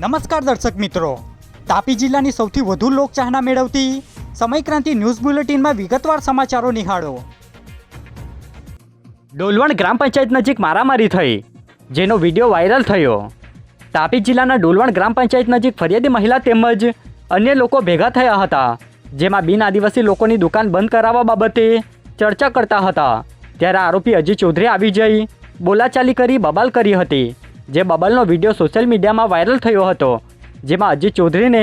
નમસ્કાર દર્શક મિત્રો. તાપી જિલ્લાની સૌથી વધુ લોકચાહના મેળવતી સમયક્રાંતિ ન્યૂઝ બુલેટિનમાં વિગતવાર સમાચારો નિહાળો. ડોલવણ ગ્રામ પંચાયત નજીક મારામારી થઈ, જેનો વીડિયો વાયરલ થયો. તાપી જિલ્લાના ડોલવણ ગ્રામ પંચાયત નજીક ફરિયાદી મહિલા તેમજ અન્ય લોકો ભેગા થયા હતા, જેમાં બિન આદિવાસી લોકોની દુકાન બંધ કરાવવા બાબતે ચર્ચા કરતા હતા. ત્યારે આરોપી અજય ચૌધરી આવી જઈ બોલાચાલી કરી બબાલ કરી હતી. જે બબલનો વીડિયો સોશિયલ મીડિયામાં વાયરલ થયો હતો, જેમાં અજીત ચૌધરીને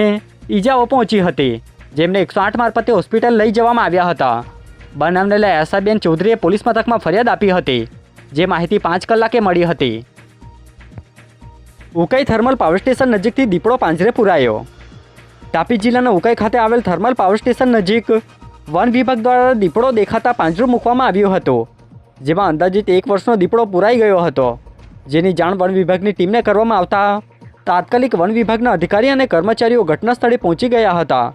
ઈજાઓ પહોંચી હતી, જેમને એકસો આઠ મારફતે હોસ્પિટલ લઈ જવામાં આવ્યા હતા. બનાવને લઈ એસાબેન ચૌધરીએ પોલીસ મથકમાં ફરિયાદ આપી હતી, જે માહિતી પાંચ કલાકે મળી હતી. ઉકાઈ થર્મલ પાવર સ્ટેશન નજીકથી દીપડો પાંજરે પુરાયો. તાપી જિલ્લાના ઉકાઈ ખાતે આવેલ થર્મલ પાવર સ્ટેશન નજીક વન વિભાગ દ્વારા દીપડો દેખાતા પાંજરું મૂકવામાં આવ્યું હતું, જેમાં અંદાજિત એક વર્ષનો દીપડો પુરાઈ ગયો હતો. જેની જાણ વન વિભાગની ટીમને કરવામાં આવતા તાત્કાલિક વન વિભાગના અધિકારી અને કર્મચારીઓ ઘટના સ્થળે પહોંચી ગયા હતા.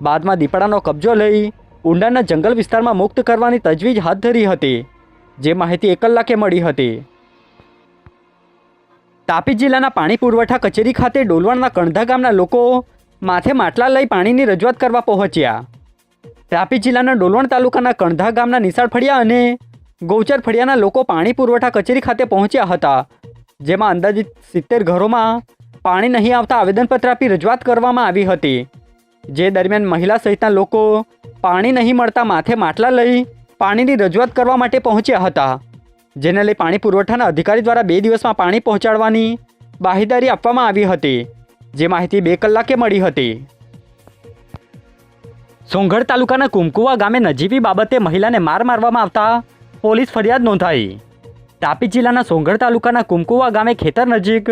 બાદમાં દીપડાનો કબજો લઈ ઊંડાના જંગલ વિસ્તારમાં મુક્ત કરવાની તજવીજ હાથ ધરી હતી, જે માહિતી એક કલાકે મળી હતી. તાપી જિલ્લાના પાણી પુરવઠા કચેરી ખાતે ડોલવણના કણધા ગામના લોકો માથે માટલા લઈ પાણીની રજૂઆત કરવા પહોંચ્યા. તાપી જિલ્લાના ડોલવણ તાલુકાના કણધા ગામના નિશાળ ફળિયા અને ગૌચર ફળિયાના લોકો પાણી પુરવઠા કચેરી ખાતે પહોંચ્યા હતા, જેમાં અંદાજિત સિત્તેર ઘરોમાં પાણી નહીં આવતા આવેદનપત્ર આપી રજૂઆત કરવામાં આવી હતી. જે દરમિયાન મહિલા સહિતના લોકો પાણી નહીં મળતા માથે માટલા લઈ પાણીની રજૂઆત કરવા માટે પહોંચ્યા હતા, જેને લઈ પાણી પુરવઠાના અધિકારી દ્વારા બે દિવસમાં પાણી પહોંચાડવાની બાહીદારી આપવામાં આવી હતી, જે માહિતી બે કલાકે મળી હતી. સોંગઢ તાલુકાના કુમકુવા ગામે નજીવી બાબતે મહિલાને માર મારવામાં આવતા પોલીસ ફરિયાદ નોંધાઈ. તાપી જિલ્લાના સોંગઢ તાલુકાના કુમકુવા ગામે ખેતર નજીક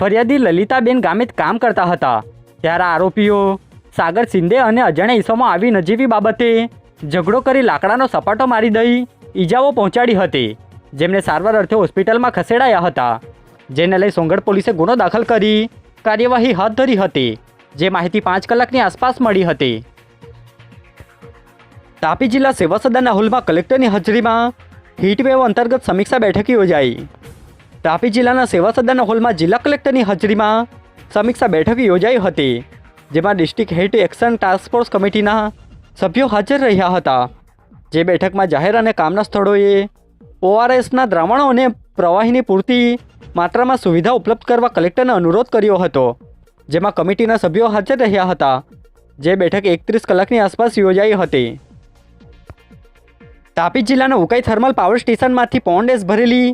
ફરિયાદી લલિતાબેન ગામે કામ કરતા હતા. ત્યારે આરોપીઓ સાગર શિંદે અને અજાણ્યા ઈસમો આવી નજીવી બાબતે ઝઘડો કરી લાકડાનો સપાટો મારી દઈ ઈજાઓ પહોંચાડી હતી. જેમને સારવાર અર્થે હોસ્પિટલમાં ખસેડાયા હતા. જેને લઈ સોંગઢ પોલીસે ગુનો દાખલ કરી કાર્યવાહી હાથ ધરી હતી. જે માહિતી પાંચ કલાકની આસપાસ મળી હતી. તાપી જિલ્લા સેવા સદનના હોલમાં કલેક્ટરની હાજરીમાં હીટવેવ અંતર્ગત સમીક્ષા બેઠક યોજાઈ. તાપી જિલ્લાના સેવા સદનના હોલમાં જિલ્લા કલેક્ટરની હાજરીમાં સમીક્ષા બેઠક યોજાઈ હતી, જેમાં district hate action task force કમિટીના સભ્યો હાજર રહ્યા હતા. જે બેઠકમાં જાહેર અને કામના સ્થળોએ ઓઆરએસના દ્રાવણો અને પ્રવાહીની પૂરતી માત્રામાં સુવિધા ઉપલબ્ધ કરવા કલેક્ટરને અનુરોધ કર્યો હતો, જેમાં કમિટીના સભ્યો હાજર રહ્યા હતા. જે બેઠક એકત્રીસ કલાકની આસપાસ યોજાઈ હતી. તાપી જિલ્લાના ઉકાઈ થર્મલ પાવર સ્ટેશનમાંથી પોન્ડેસ ભરેલી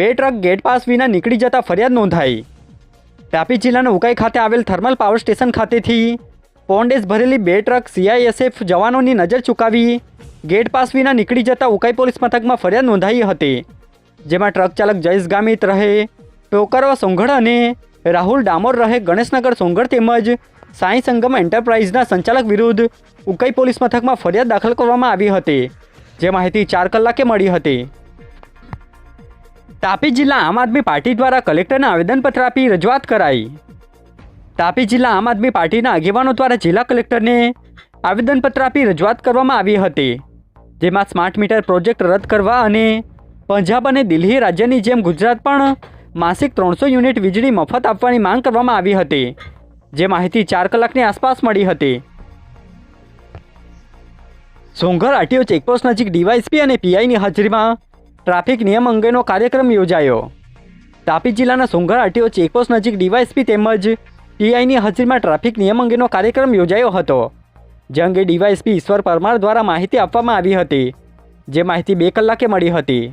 બે ટ્રક ગેટ પાસ વિના નીકળી જતા ફરિયાદ નોંધાઈ. તાપી જિલ્લાના ઉકાઈ ખાતે આવેલ થર્મલ પાવર સ્ટેશન ખાતેથી પોન્ડેસ ભરેલી બે ટ્રક સીઆઈએસએફ જવાનોની નજર ચૂકાવી ગેટ પાસ વિના નીકળી જતા ઉકાઈ પોલીસ મથકમાં ફરિયાદ નોંધાઈ હતી, જેમાં ટ્રક ચાલક જયેશ ગામિત રહે, ટોકરવા સોંગઢ અને રાહુલ ડામોર રહે, ગણેશનગર સોંગઢ તેમજ સાંઈ સંગમ એન્ટરપ્રાઇઝના સંચાલક વિરુદ્ધ ઉકાઈ પોલીસ મથકમાં ફરિયાદ દાખલ કરવામાં આવી હતી. જે માહિતી ચાર કલાકે મળી હતી. તાપી જિલ્લા આમ આદમી પાર્ટી દ્વારા કલેક્ટરને આવેદનપત્ર આપી રજૂઆત કરાઈ. તાપી જિલ્લા આમ આદમી પાર્ટીના આગેવાનો દ્વારા જિલ્લા કલેક્ટરને આવેદનપત્ર આપી રજૂઆત કરવામાં આવી હતી. જેમાં સ્માર્ટ મીટર પ્રોજેક્ટ રદ કરવા અને પંજાબ અને દિલ્હી રાજ્યની જેમ ગુજરાત પણ માસિક ત્રણસો યુનિટ વીજળી મફત આપવાની માંગ કરવામાં આવી હતી. જે માહિતી ચાર કલાકની આસપાસ મળી હતી. સોંગર આરટીઓ ચેકપોસ્ટ નજીક ડીવાયસપી અને પીઆઈની હાજરીમાં ટ્રાફિક નિયમ અંગેનો કાર્યક્રમ યોજાયો. તાપી જિલ્લાના સોંઘર આરટીઓ ચેકપોસ્ટ નજીક ડીવાયસપી તેમજ પીઆઈની હાજરીમાં ટ્રાફિક નિયમ અંગેનો કાર્યક્રમ યોજાયો હતો, જે અંગે ડીવાયસપી ઈશ્વર પરમાર દ્વારા માહિતી આપવામાં આવી હતી, જે માહિતી બે કલાકે મળી હતી.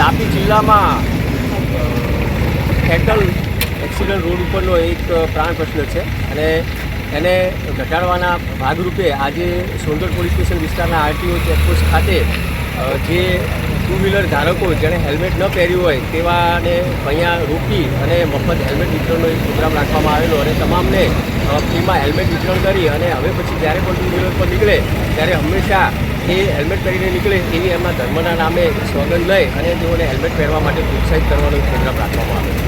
તાપી જિલ્લામાં ફેટલ એક્સિડન્ટ રોડ ઉપરનો એક પ્રાણ પ્રશ્ન છે અને એને ઘટાડવાના ભાગરૂપે આજે સોનગઢ પોલીસ સ્ટેશન વિસ્તારના આરટીઓ ચેકપોસ્ટ ખાતે જે ટુ વ્હીલર ધારકો જેણે હેલ્મેટ ન પહેર્યું હોય તેવાને અહીંયા રોકી અને મફત હેલ્મેટ વિતરણનો એક પ્રોગ્રામ રાખવામાં આવેલો અને તમામને ફ્રીમાં હેલ્મેટ વિતરણ કરી અને હવે પછી જ્યારે પણ ટુ વ્હીલર પર નીકળે, ત્યારે હંમેશા એ હેલ્મેટ પહેરીને નીકળે એવી એમના ધર્મના નામે સોગંદ લઈ અને તેઓને હેલ્મેટ પહેરવા માટે પ્રોત્સાહિત કરવાનો પ્રોગ્રામ રાખવામાં આવે છે.